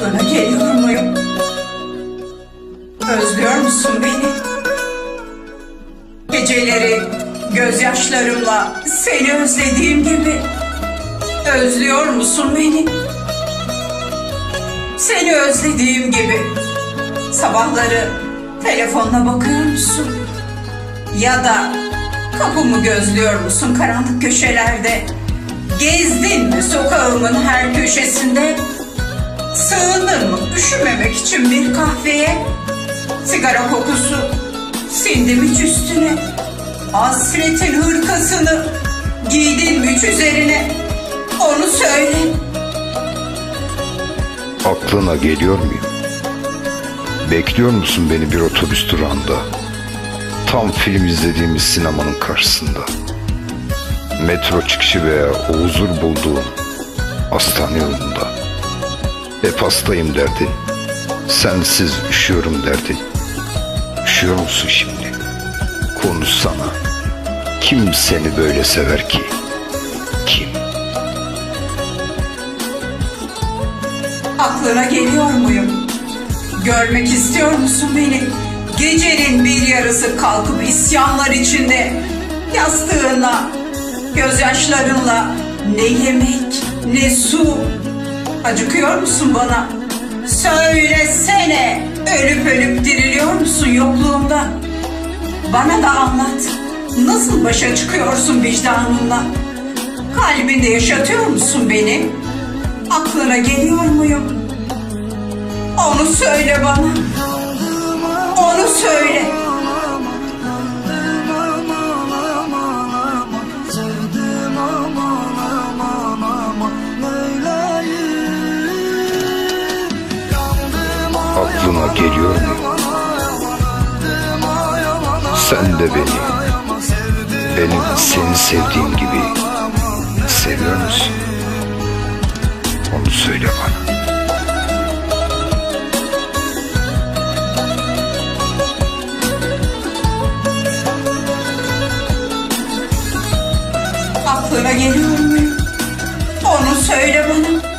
Aklına geliyor muyum? Özlüyor musun beni? Geceleri gözyaşlarımla seni özlediğim gibi özlüyor musun beni? Seni özlediğim gibi sabahları telefonla bakıyor musun? Ya da kapımı gözlüyor musun karanlık köşelerde? Gezdin mi sokağımın her köşesinde? Sığındın mı üşümemek için bir kahveye? Sigara kokusu sindi mi hiç üstüne? Hasretin hırkasını giydin mi hiç üzerine? Onu söyle. Aklına geliyor muyum? Bekliyor musun beni bir otobüs durağında? Tam film izlediğimiz sinemanın karşısında. Metro çıkışı veya o huzur bulduğum hastane yolunda. Hep hastayım derdin. Sensiz üşüyorum derdin. Üşüyor musun şimdi? Konuşsana. Kim seni böyle sever ki? Kim? Aklına geliyor muyum? Görmek istiyor musun beni? Gecenin bir yarısı kalkıp isyanlar içinde yastığına, gözyaşlarınla ne yemek ne su. Acıkıyor musun bana? Söylesene ölüp ölüp diriliyor musun yokluğumda? Bana da anlat. Nasıl başa çıkıyorsun vicdanınla? Kalbinde yaşatıyor musun beni? Aklına geliyor muyum? Onu söyle bana. Aklına geliyor mu? Sen de beni, benim seni sevdiğim gibi seviyor musun? Onu söyle bana. Aklına geliyor muyum? Onu söyle bana.